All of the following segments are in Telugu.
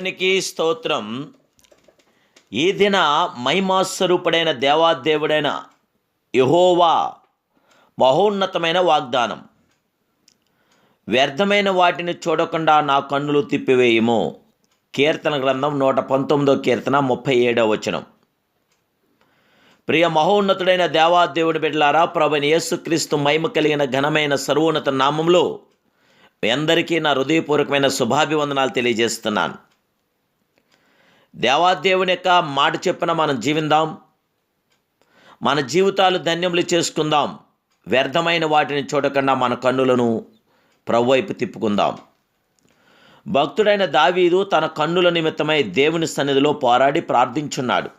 దేవునికి స్తోత్రం. ఈ దిన మహిమాస్వరూపుడైన దేవాదేవుడైన యహోవా మహోన్నతమైన వాగ్దానం. వ్యర్థమైన వాటిని చూడకుండా నా కన్నులు తిప్పివేయము. కీర్తన గ్రంథం నూట పంతొమ్మిదో కీర్తన ముప్పై ఏడవ వచనం. ప్రియ మహోన్నతుడైన దేవాదేవుడి బిడ్డలారా ప్రభుని యేసుక్రీస్తు మహిమ కలిగిన ఘనమైన సర్వోన్నత నామంలో మీ అందరికీ నా హృదయపూర్వకమైన శుభాభివందనాలు తెలియజేస్తున్నాను. దేవాదేవుని యొక్క మాట చెప్పిన మనం జీవిందాం. మన జీవితాలు ధన్యములు చేసుకుందాం. వ్యర్థమైన వాటిని చూడకుండా మన కన్నులను ప్రవ్వైపు తిప్పుకుందాం. భక్తుడైన దావీదు తన కన్నుల నిమిత్తమై దేవుని సన్నిధిలో పోరాడి ప్రార్థించున్నాడు.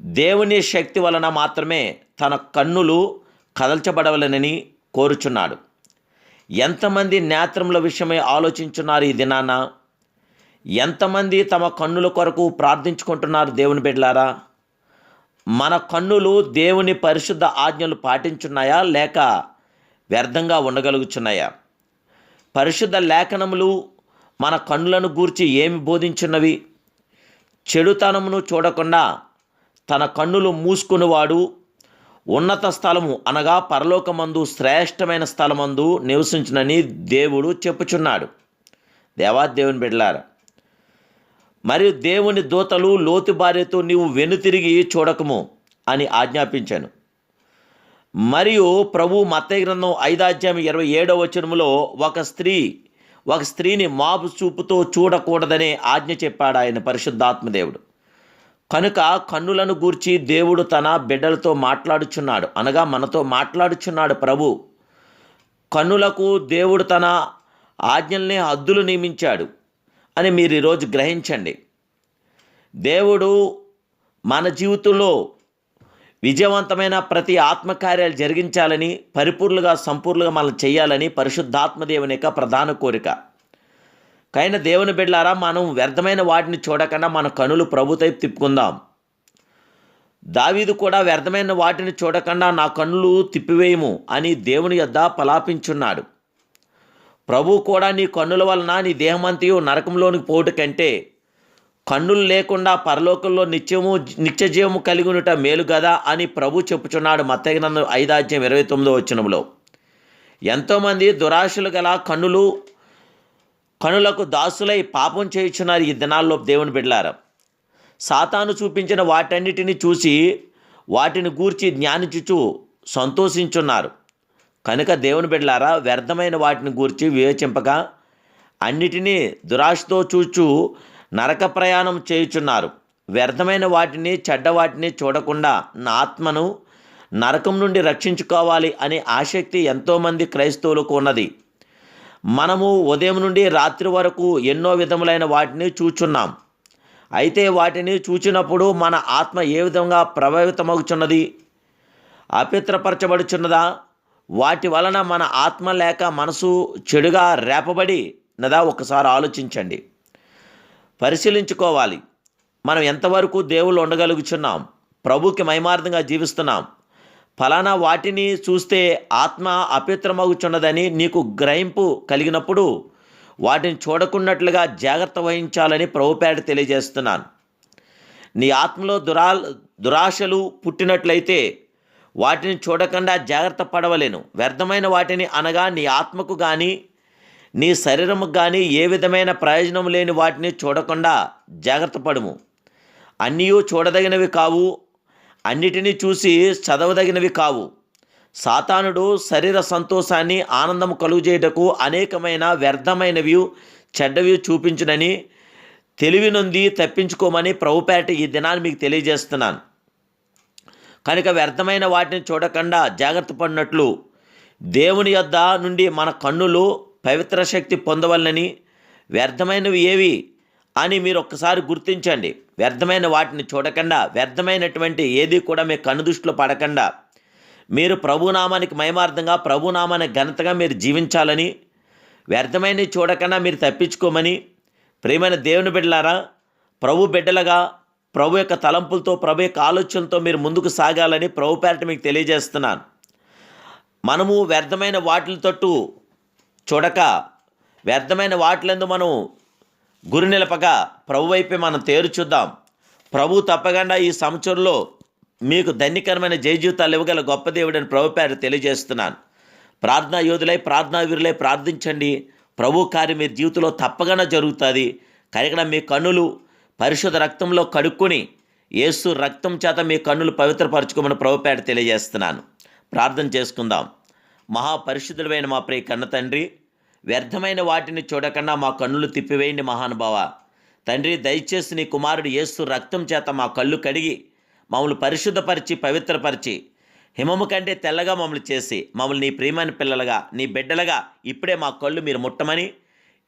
దేవుని శక్తి వలన మాత్రమే తన కన్నులు కదల్చబడవలనని కోరుచున్నాడు. ఎంతమంది నేత్రముల విషయమై ఆలోచించున్నారు ఈ దినాన? ఎంతమంది తమ కన్నుల కొరకు ప్రార్థించుకుంటున్నారు దేవుని బిడ్డలారా? మన కన్నులు దేవుని పరిశుద్ధ ఆజ్ఞలు పాటించున్నాయా? లేక వ్యర్థంగా ఉండగలుగుచున్నాయా? పరిశుద్ధ లేఖనములు మన కన్నులను గూర్చి ఏమి బోధించున్నవి? చెడుతనమును చూడకుండా తన కన్నులు మూసుకునివాడు ఉన్నత స్థలము అనగా పరలోకమందు శ్రేష్టమైన స్థలమందు నివసించునని దేవుడు చెప్పుచున్నాడు. దేవా దేవుని బిడ్డలారా మరియు దేవుని దూతలు లోతు భార్యతో నీవు వెనుతిరిగి చూడకము అని ఆజ్ఞాపించాను. మరియు ప్రభు మత్తయి గ్రంథం ఐదాధ్యాయం ఇరవై ఏడవ వచనంలో ఒక స్త్రీ ఒక స్త్రీని మాపు చూపుతో చూడకూడదనే ఆజ్ఞ చెప్పాడు ఆయన పరిశుద్ధాత్మదేవుడు కనుక కన్నులను గూర్చి దేవుడు తన బిడ్డలతో మాట్లాడుచున్నాడు. అనగా మనతో మాట్లాడుచున్నాడు ప్రభు. కన్నులకు దేవుడు తన ఆజ్ఞల్ని హద్దులు నియమించాడు. అని మీరు ఈరోజు గ్రహించండి. దేవుడు మన జీవితంలో విజయవంతమైన ప్రతి ఆత్మకార్యాలు జరిగించాలని పరిపూర్ణగా సంపూర్ణంగా మనం చేయాలని పరిశుద్ధాత్మదేవుని యొక్క ప్రధాన కోరిక. కైన దేవుని బిడ్డారా మనం వ్యర్థమైన వాటిని చూడకుండా మన కనులు ప్రభుతై తిప్పుకుందాం. దావీదు కూడా వ్యర్థమైన వాటిని చూడకుండా నా కన్నులు తిప్పివేయము అని దేవుని యొద్ద పలాపించున్నాడు. ప్రభు కూడా నీ కన్నుల వలన నీ దేహమంతయు నరకంలోనికి పోటు కంటే కన్నులు లేకుండా పరలోకంలో నిత్యము నిత్య జీవము కలిగి ఉండట మేలు కదా అని ప్రభు చెప్పుచున్నాడు మత్తగినందు ఐదాధ్యం ఇరవై తొమ్మిదో వచ్చినంలో ఎంతోమంది దురాశలు గల కన్నులు కనులకు దాసులై పాపం చేయుచున్నారు ఈ దినాల్లో దేవుని బిడ్డలారా. సాతాను చూపించిన వాటన్నిటిని చూసి వాటిని గూర్చి జ్ఞానించుచు సంతోషించున్నారు. కనుక దేవుని బిడ్డలారా వ్యర్థమైన వాటిని గూర్చి వివేచింపగా అన్నిటినీ దురాశతో చూచు నరక ప్రయాణం చేయుచున్నారు. వ్యర్థమైన వాటిని చెడ్డ వాటిని చూడకుండా నా ఆత్మను నరకం నుండి రక్షించుకోవాలి అనే ఆసక్తి ఎంతోమంది క్రైస్తవులకు ఉన్నది. మనము ఉదయం నుండి రాత్రి వరకు ఎన్నో విధములైన వాటిని చూచున్నాం. అయితే వాటిని చూచినప్పుడు మన ఆత్మ ఏ విధంగా ప్రభావితమవుచున్నది అపిత్రపరచబడుచున్నదా వాటి వలన మన ఆత్మ లేక మనసు చెడుగా రేపబడి నదా ఒకసారి ఆలోచించండి. పరిశీలించుకోవాలి. మనం ఎంతవరకు దేవుళ్ళు ఉండగలుగుచున్నాం? ప్రభుకి మైమార్థంగా జీవిస్తున్నాం. ఫలానా వాటిని చూస్తే ఆత్మ అపిత్రమగుచున్నదని నీకు గ్రహింపు కలిగినప్పుడు వాటిని చూడకున్నట్లుగా జాగ్రత్త వహించాలని ప్రభుపేట తెలియజేస్తున్నాను. నీ ఆత్మలో దురా దురాశలు పుట్టినట్లయితే వాటిని చూడకుండా జాగ్రత్త పడవలేను. వ్యర్థమైన వాటిని అనగా నీ ఆత్మకు కానీ నీ శరీరముకు కానీ ఏ విధమైన ప్రయోజనం లేని వాటిని చూడకుండా జాగ్రత్త పడుము. అన్నీ చూడదగినవి కావు. అన్నిటినీ చూసి చదవదగినవి కావు. సాతానుడు శరీర సంతోషాన్ని ఆనందం కలుగజేయటకు అనేకమైన వ్యర్థమైనవి చెడ్డవి చూపించునని తెలివి నుండి తప్పించుకోమని ప్రభుపేట ఈ దినాన్ని మీకు తెలియజేస్తున్నాను. కనుక వ్యర్థమైన వాటిని చూడకుండా జాగ్రత్త పడినట్లు దేవుని యొద్ద నుండి మన కన్నులు పవిత్ర శక్తి పొందవలనని వ్యర్థమైనవి ఏవి అని మీరు ఒక్కసారి గుర్తించండి. వ్యర్థమైన వాటిని చూడకుండా వ్యర్థమైనటువంటి ఏది కూడా మీ కన్ను దృష్టిలో పడకుండా మీరు ప్రభునామానికి మయమార్థంగా ప్రభునామానికి ఘనతగా మీరు జీవించాలని వ్యర్థమైనవి చూడకుండా మీరు తప్పించుకోమని ప్రేమైన దేవుని బిడ్డలారా ప్రభు బిడ్డలుగా ప్రభు యొక్క తలంపులతో ప్రభు యొక్క ఆలోచనతో మీరు ముందుకు సాగాలని ప్రభు పేరట మీకు తెలియజేస్తున్నాను. మనము వ్యర్థమైన వాటిల తట్టు చూడక వ్యర్థమైన వాటిలందు మనం గురి నిలపగా ప్రభు వైపే మనం తేరు చూద్దాం. ప్రభు తప్పకుండా ఈ సంవత్సరంలో మీకు ధన్యకరమైన జయజీవితాలు ఇవ్వగల గొప్ప దేవుడని ప్రభు పేరు తెలియజేస్తున్నాను. ప్రార్థనా యోధులై ప్రార్థనా వీరులై ప్రార్థించండి. ప్రభు కార్యం మీ జీవితంలో తప్పకుండా జరుగుతుంది. కనుక మీ కన్నులు పరిశుద్ధ రక్తంలో కడుక్కొని యేసు రక్తం చేత మీ కన్నులు పవిత్రపరచుకోమని ప్రభుపేట తెలియజేస్తున్నాను. ప్రార్థన చేసుకుందాం. మహాపరిశుద్ధుడైన మా ప్రియ కన్న తండ్రి వ్యర్థమైన వాటిని చూడకుండా మా కన్నులు తిప్పివేయండి మహానుభావ. తండ్రి దయచేసి నీ కుమారుడు యేసు రక్తం చేత మా కళ్ళు కడిగి మమ్మల్ని పరిశుద్ధపరిచి పవిత్రపరిచి హిమము కంటే తెల్లగా మమ్మల్ని చేసి మమ్మల్ని నీ ప్రియమైన పిల్లలుగా నీ బిడ్డలుగా ఇప్పుడే మా కళ్ళు మీరు ముట్టమని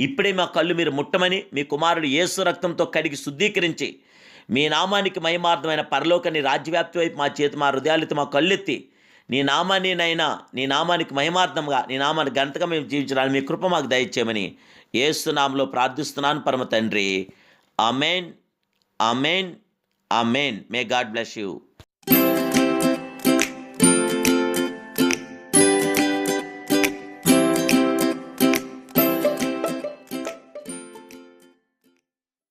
ఇప్పుడే మా కళ్ళు మీరు ముట్టమని మీ కుమారుడు యేసు రక్తంతో కడిగి శుద్ధీకరించి మీ నామానికి మహిమార్థమైన పరలోకని రాజ్యవ్యాప్తి వైపు మా చేతి మా హృదయాలతో మా కళ్ళెత్తి నీ నామాన్ని నైనా నీ నామానికి మహిమార్థంగా నీ నామాన్ని గంటగా మేము జీవించడానికి మీ కృప మాకు దయచేయమని ఏసునామంలో ప్రార్థిస్తున్నాను పరమ తండ్రి. Amen amen amen may God bless you.